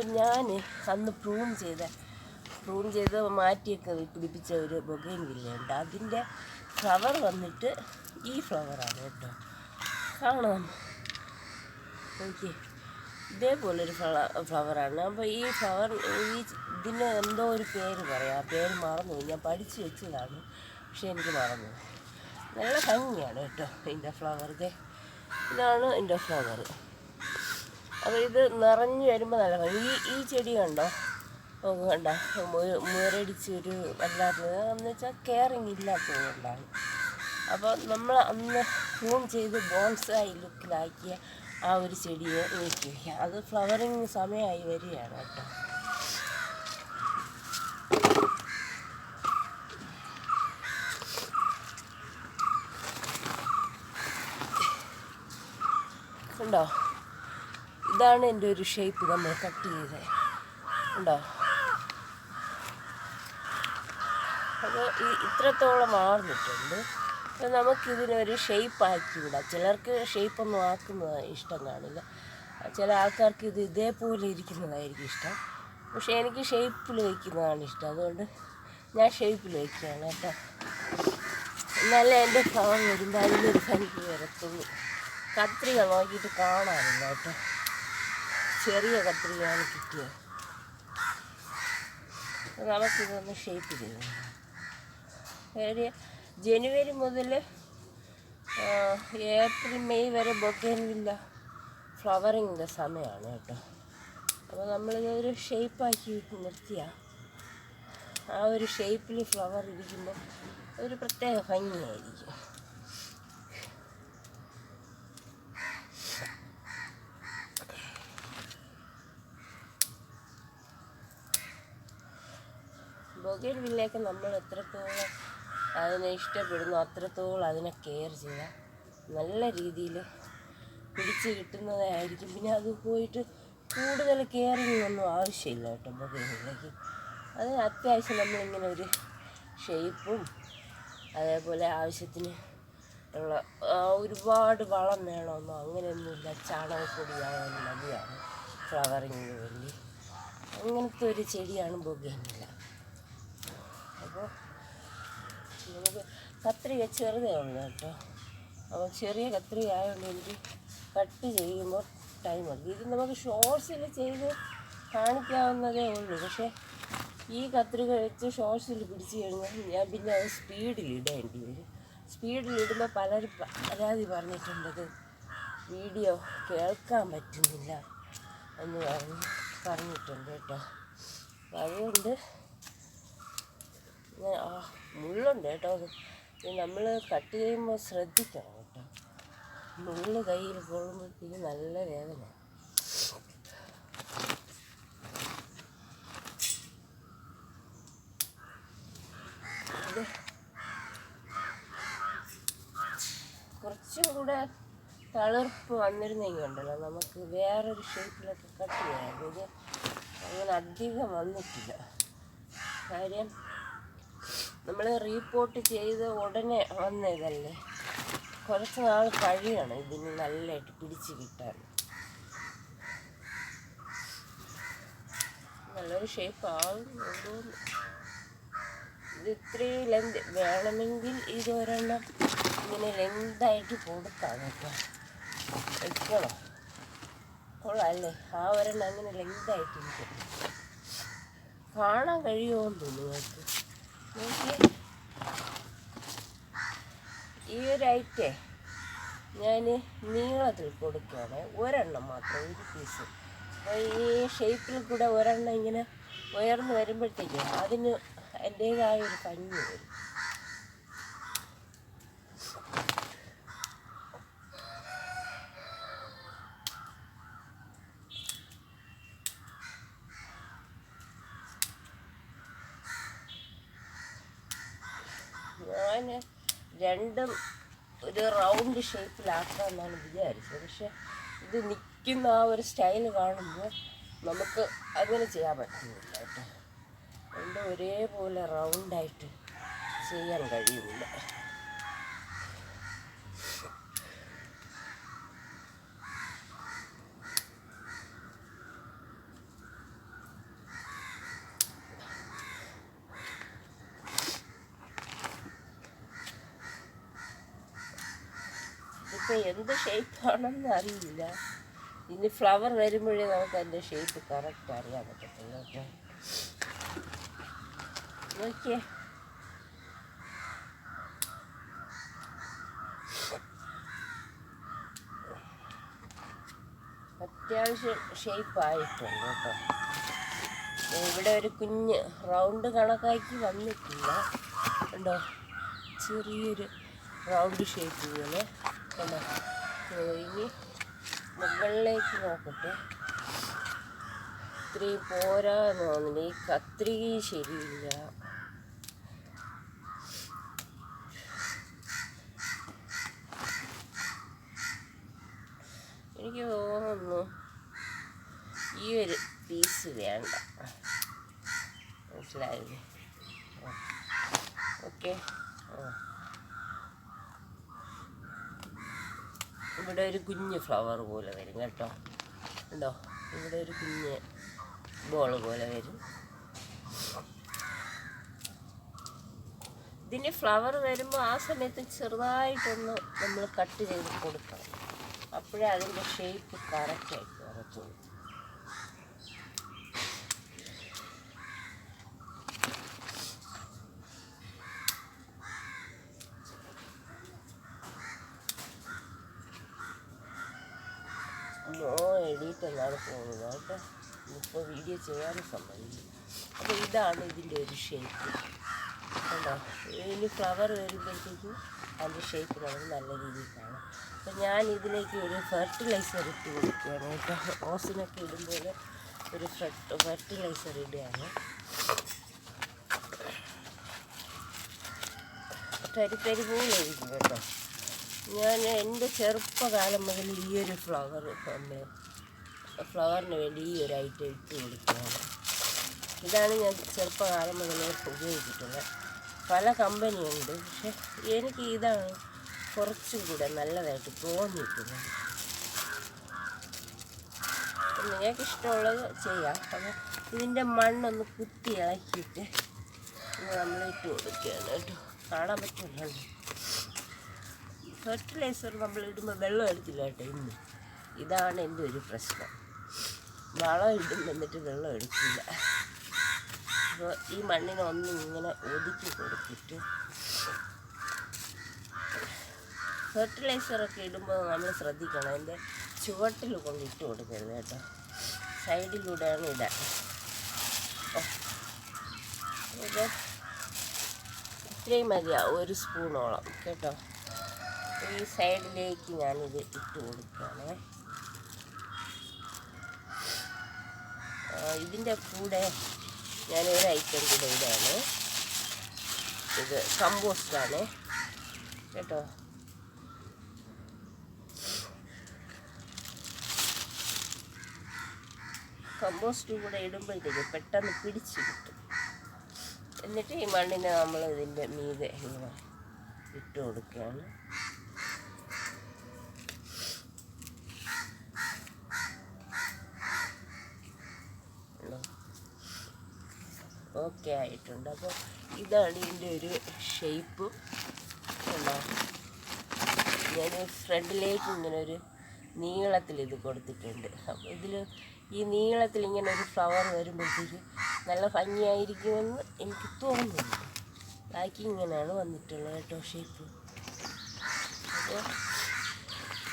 അപ്പോൾ ഞാൻ അന്ന് പ്രൂൺ ചെയ്ത പ്രൂൺ ചെയ്ത് മാറ്റിയൊക്കെ പിടിപ്പിച്ച ഒരു ബൊഗൈൻ വില്ലയുണ്ട്. അതിന്റെ ഫ്ലവർ വന്നിട്ട് ഈ ഫ്ലവറാണ് കേട്ടോ. കാണാം. ഓക്കെ ഇതേപോലൊരു ഫ്ലവ ഫ്ലവറാണ് അപ്പോൾ ഈ ഫ്ലവർ ഈ ഇതിന് എന്തോ ഒരു പേര് പറയാം. ആ പേര് മറന്നു. ഞാൻ പഠിച്ചു വെച്ചതാണ്. പക്ഷെ എനിക്ക് മറന്നു നല്ല ഭംഗിയാണ് കേട്ടോ ഇതിന്റെ ഫ്ലവറിന്റെ ഇതേ ഇതാണ് ഇതിന്റെ ഫ്ലവർ അപ്പോൾ ഇത് നിറഞ്ഞു വരുമ്പോൾ നല്ല ഈ ഈ ചെടി കണ്ടോ? കണ്ട? മുരടിച്ച് ഒരു വല്ലാത്തത് എന്ന് വെച്ചാൽ കെയറിങ് ഇല്ലാത്തതുകൊണ്ടാണ് അപ്പോൾ നമ്മൾ അന്ന് പ്രൂൺ ചെയ്ത് ബോൺസ് ബോൺസായി ലുക്കിലാക്കിയ ആ ഒരു ചെടിയെ നീക്കി വയ്ക്കുക അത് ഫ്ലവറിങ് സമയമായി വരികയാണ് കേട്ടോ. ഉണ്ടോ ഇതാണ് എന്റെ ഒരു ഷേപ്പ് നമ്മൾ കട്ട് ചെയ്തത്. ഉണ്ടോ അപ്പോൾ ഈ ഇത്രത്തോളം മാറിയിട്ടുണ്ട് അപ്പോൾ നമുക്കിതിനൊരു ഷേപ്പ് ആക്കി വിടാം. ചിലർക്ക് ഷേപ്പൊന്നും ആക്കുന്നത് ഇഷ്ടം കാണില്ല. ചില ആൾക്കാർക്ക് ഇത് ഇതേപോലെ ഇരിക്കുന്നതായിരിക്കും ഇഷ്ടം. പക്ഷേ എനിക്ക് ഷേപ്പിൽ വയ്ക്കുന്നതാണ് ഇഷ്ടം. അതുകൊണ്ട് ഞാൻ ഷേപ്പിൽ വയ്ക്കുകയാണ് കേട്ടോ. എന്നാലേ എന്റെ ഫ്ലവർ വരുമ്പോൾ അതിലൊരു ഭംഗി വരത്തുള്ളൂ. കത്രിക നോക്കിയിട്ട് കാണാനില്ല കേട്ടോ. ചെറിയ കത്രികയാണ് കിട്ടിയത്. നമുക്കിതൊന്ന് ഷേപ്പ് ചെയ്തു. ഒരു ജനുവരി മുതൽ ഏപ്രിൽ മെയ് വരെ ബൊക്കേനില്ല ഫ്ലവറിങ്ങിന്റെ സമയമാണ് കേട്ടോ. അപ്പോൾ നമ്മളിതൊരു ഷേപ്പാക്കി നിർത്തിയ. ആ ഒരു ഷേപ്പിൽ ഫ്ലവർ ഇരിക്കുമ്പോൾ ഒരു പ്രത്യേക ഭംഗിയായിരിക്കും. ബൊഗേൻ വില്ലയൊക്കെ നമ്മൾ എത്രത്തോളം അതിനെ ഇഷ്ടപ്പെടുന്നു അത്രത്തോളം അതിനെ കെയർ ചെയ്യുക. നല്ല രീതിയിൽ പിടിച്ച് കിട്ടുന്നതായിരിക്കും പിന്നെ അത് പോയിട്ട് കൂടുതൽ കെയറിങ് ഒന്നും ആവശ്യമില്ല കേട്ടോ ബൊഗേൻ അത് അത്യാവശ്യം നമ്മളിങ്ങനെ ഒരു ഷേപ്പും അതേപോലെ ആവശ്യത്തിന് ഉള്ള ഒരുപാട് വളം വേണമെന്നോ അങ്ങനെയൊന്നുമില്ല. ചാണകപ്പൊടിയായാലും മതിയാണ് ഫ്ലവറിങ്ങിന് വേണ്ടി. അങ്ങനത്തെ ഒരു ചെടിയാണ് ബൊഗേനില്ല അപ്പോൾ നമുക്ക് കത്രിക ചെറുതേ ഉള്ളൂ കേട്ടോ. അപ്പോൾ ചെറിയ കത്രിക ആയതുകൊണ്ട് എനിക്ക് കട്ട് ചെയ്യുമ്പോൾ ടൈം എടുക്കും. ഇത് നമുക്ക് ഷോർട്സിൽ ചെയ്ത് കാണിക്കാവുന്നതേ ഉള്ളൂ. പക്ഷേ ഈ കത്രിക വെച്ച് ഷോർട്സിൽ പിടിച്ച് കഴിഞ്ഞാൽ ഞാൻ പിന്നെ അത് സ്പീഡിൽ ഇടേണ്ടി വരും. സ്പീഡിൽ ഇടുമ്പോൾ പലരും പരാതി പറഞ്ഞിട്ടുണ്ടത് വീഡിയോ കേൾക്കാൻ പറ്റുന്നില്ല എന്ന് പറഞ്ഞ് പറഞ്ഞിട്ടുണ്ട് കേട്ടോ. അതുകൊണ്ട് ഞാൻ ആ മുള്ളുണ്ട് കേട്ടോ നമ്മൾ കട്ട് ചെയ്യുമ്പോൾ ശ്രദ്ധിക്കണം കേട്ടോ. മുള്ള് കയ്യിൽ കൊള്ളുമ്പോഴത്തേക്ക് നല്ല വേദന. കുറച്ചും കൂടെ തളിർപ്പ് വന്നിരുന്നെങ്കിൽ ഉണ്ടല്ലോ നമുക്ക് വേറൊരു ഷേപ്പിലൊക്കെ കട്ട് ചെയ്യാം ഇത് അങ്ങനെ അധികം വന്നിട്ടില്ല. കാര്യം നമ്മൾ റീപോർട്ട് ചെയ്ത് ഉടനെ വന്ന ഇതല്ലേ കുറച്ച് നാൾ കഴിയണം ഇതിന് നല്ലതായിട്ട് പിടിച്ച് കിട്ടാൻ. നല്ലൊരു ഷേപ്പ് ആവും. ഇത് ഇത്രയും ലെന്ത് വേണമെങ്കിൽ ഇത് ഒരെണ്ണം ഇങ്ങനെ ലെന്തായിട്ട് കൊടുക്കാം കേട്ടോ. വെക്കണം. കൊള്ളാല്ലേ? ആ ഒരെണ്ണം അങ്ങനെ ലെങ്തായിട്ട് കാണാൻ കഴിയുമോ എന്ന് തോന്നുന്നു ഈ ഒരു ഐറ്റേ ഞാൻ നീളത്തിൽ കൊടുക്കുകയാണ്. ഒരെണ്ണം മാത്രം ഒരു പീസ് ഈ ഷേപ്പിൽ കൂടെ ഒരെണ്ണം ഇങ്ങനെ ഉയർന്നു വരുമ്പോഴത്തേക്കും അതിന് എന്റേതായ ഒരു ഭംഗി വരും. രണ്ടും ഒരു റൗണ്ട് ഷേപ്പിലാക്കാമെന്നാണ് വിചാരിച്ചത്. പക്ഷെ ഇത് നിൽക്കുന്ന ആ ഒരു സ്റ്റൈൽ കാണുമ്പോൾ നമുക്ക് അങ്ങനെ ചെയ്യാൻ പറ്റുന്നില്ല കേട്ടോ. രണ്ടും ഒരേപോലെ റൗണ്ടായിട്ട് ചെയ്യാൻ കഴിയുന്നില്ല. ഇതിപ്പോൾ എന്ത് ഷേപ്പാണെന്ന് അറിയില്ല. ഇനി ഫ്ലവർ വരുമ്പോഴേ നമുക്ക് അതിന്റെ ഷേപ്പ് കറക്റ്റ് അറിയാൻ പറ്റത്തില്ല കേട്ടോ. അത്യാവശ്യം ഷേപ്പായിട്ടുണ്ട് കേട്ടോ. ഇവിടെ ഒരു കുഞ്ഞ് റൗണ്ട് കണക്കാക്കി വന്നിട്ടില്ല. ഉണ്ടോ ചെറിയൊരു റൗണ്ട് ഷേപ്പ് പോലെ ഓ, ഇനി മുകളിലേക്ക് നോക്കട്ടെ. ഇത്രയും പോരാന്ന് തോന്നുന്നില്ല ഈ കത്രിക ശരിയില്ല. എനിക്ക് തോന്നുന്നു ഈ ഒരു പീസ് വേണ്ട. മനസ്സിലായില്ലേ? ഓക്കെ. ഇവിടെ ഒരു കുഞ്ഞ് ഫ്ലവർ പോലെ വരും കേട്ടോ. ഉണ്ടോ ഇവിടെ ഒരു കുഞ്ഞ് ബോൾ പോലെ വരും. ഇതിന്റെ ഫ്ലവർ വരുമ്പോൾ ആ സമയത്ത് ചെറുതായിട്ടൊന്ന് നമ്മൾ കട്ട് ചെയ്ത് കൊടുക്കണം. അപ്പോഴേ അതിന്റെ ഷേപ്പ് കറക്റ്റായിട്ട് വരത്തുള്ളൂ. എഡിറ്റ് എന്നാണ് പോകുന്നത് കേട്ടോ ഇപ്പോൾ വീഡിയോ ചെയ്യാനും സമ്മതിക്കും അപ്പോൾ ഇതാണ് ഇതിന്റെ ഒരു ഷേപ്പ് കണ്ടോ? ഇനി ഫ്ലവർ വരുമ്പോഴത്തേക്കും അതിന്റെ ഷേപ്പ് നമുക്ക് നല്ല രീതിയിൽ കാണാം. അപ്പോൾ ഞാൻ ഇതിലേക്ക് ഒരു ഫെർട്ടിലൈസർ ഇട്ട് കൊടുക്കുകയാണ് കേട്ടോ. ഓസിനൊക്കെ ഇടുമ്പോൾ ഒരു ഫെർട്ടിലൈസർ ഇടുകയാണ്. തരി തരി പോലെ കേട്ടോ. ഞാൻ എന്റെ ചെറുപ്പകാലം മുതൽ ഈ ഒരു ഫ്ലവർ ഫ്ലവറിന് വേണ്ടി ഈ ഒരു ഐറ്റം ഇട്ട് കൊടുക്കുകയാണ്. ഇതാണ് ഞാൻ ചെറുപ്പകാലം മുതൽ ഉപയോഗിച്ചിട്ടുള്ളത്. പല കമ്പനിയുണ്ട് പക്ഷെ എനിക്ക് ഇതാണ് കുറച്ചും കൂടെ നല്ലതായിട്ട് തോന്നിയിട്ടുള്ളത്. നിങ്ങൾക്ക് ഇഷ്ടമുള്ളത് ചെയ്യാം. അപ്പം ഇതിന്റെ മണ്ണൊന്ന് കുത്തി ഇളക്കിയിട്ട് നമ്മൾ ഇട്ട് കൊടുക്കുകയാണ് കേട്ടോ. കാണാൻ പറ്റുമല്ലോ ഫെർട്ടിലൈസർ നമ്മൾ ഇടുമ്പോൾ വെള്ളം എടുത്തില്ല കേട്ടോ ഇന്ന്. ഇതാണ് എന്റെ ഒരു പ്രശ്നം. വളം ഇടും എന്നിട്ട് വെള്ളം എടുക്കില്ല അപ്പോൾ ഈ മണ്ണിനെ ഒന്ന് ഇങ്ങനെ ഒതുക്കി കൊടുത്തിട്ട് ഫെർട്ടിലൈസറൊക്കെ ഇടുമ്പോൾ നമ്മൾ ശ്രദ്ധിക്കണം. അതിന്റെ ചുവട്ടിൽ കൊണ്ട് ഇട്ട് കൊടുക്കരുത് കേട്ടോ. സൈഡിലൂടെയാണ് ഇടാൻ. ഇത് ഇത്രയും മതിയാവും ഒരു സ്പൂണോളം കേട്ടോ. ഈ സൈഡിലേക്ക് ഞാനിത് ഇട്ട് കൊടുക്കുകയാണ്. ഇതിന്റെ കൂടെ ഞാൻ ഒരു ഐറ്റം കൂടെ ഇടാണ്. ഇത് കമ്പോസ്റ്റാണ് കേട്ടോ? കമ്പോസ്റ്റ് കൂടെ ഇടുമ്പോഴത്തേക്ക് പെട്ടെന്ന് പിടിച്ച് കിട്ടും. എന്നിട്ട് ഈ മണ്ണിനെ നമ്മൾ ഇതിന്റെ മീതെ ഇങ്ങനെ ഇട്ട് കൊടുക്കുകയാണ്. ഓക്കെ ആയിട്ടുണ്ട്. അപ്പോൾ ഇതാണ് ഇതിന്റെ ഒരു ഷേപ്പ് ഉണ്ടോ ഞാൻ ഫ്രണ്ടിലേക്ക് ഇങ്ങനെ ഒരു നീളത്തിൽ ഇത് കൊടുത്തിട്ടുണ്ട്. അപ്പോൾ ഇതിൽ ഈ നീളത്തിൽ ഇങ്ങനെ ഒരു ഫ്ലവർ വരുമ്പോഴത്തേക്ക് നല്ല ഭംഗിയായിരിക്കുമെന്ന് എനിക്ക് തോന്നുന്നു. ബാക്കി ഇങ്ങനെയാണ് വന്നിട്ടുള്ളത് കേട്ടോ ഷേപ്പ് അപ്പോൾ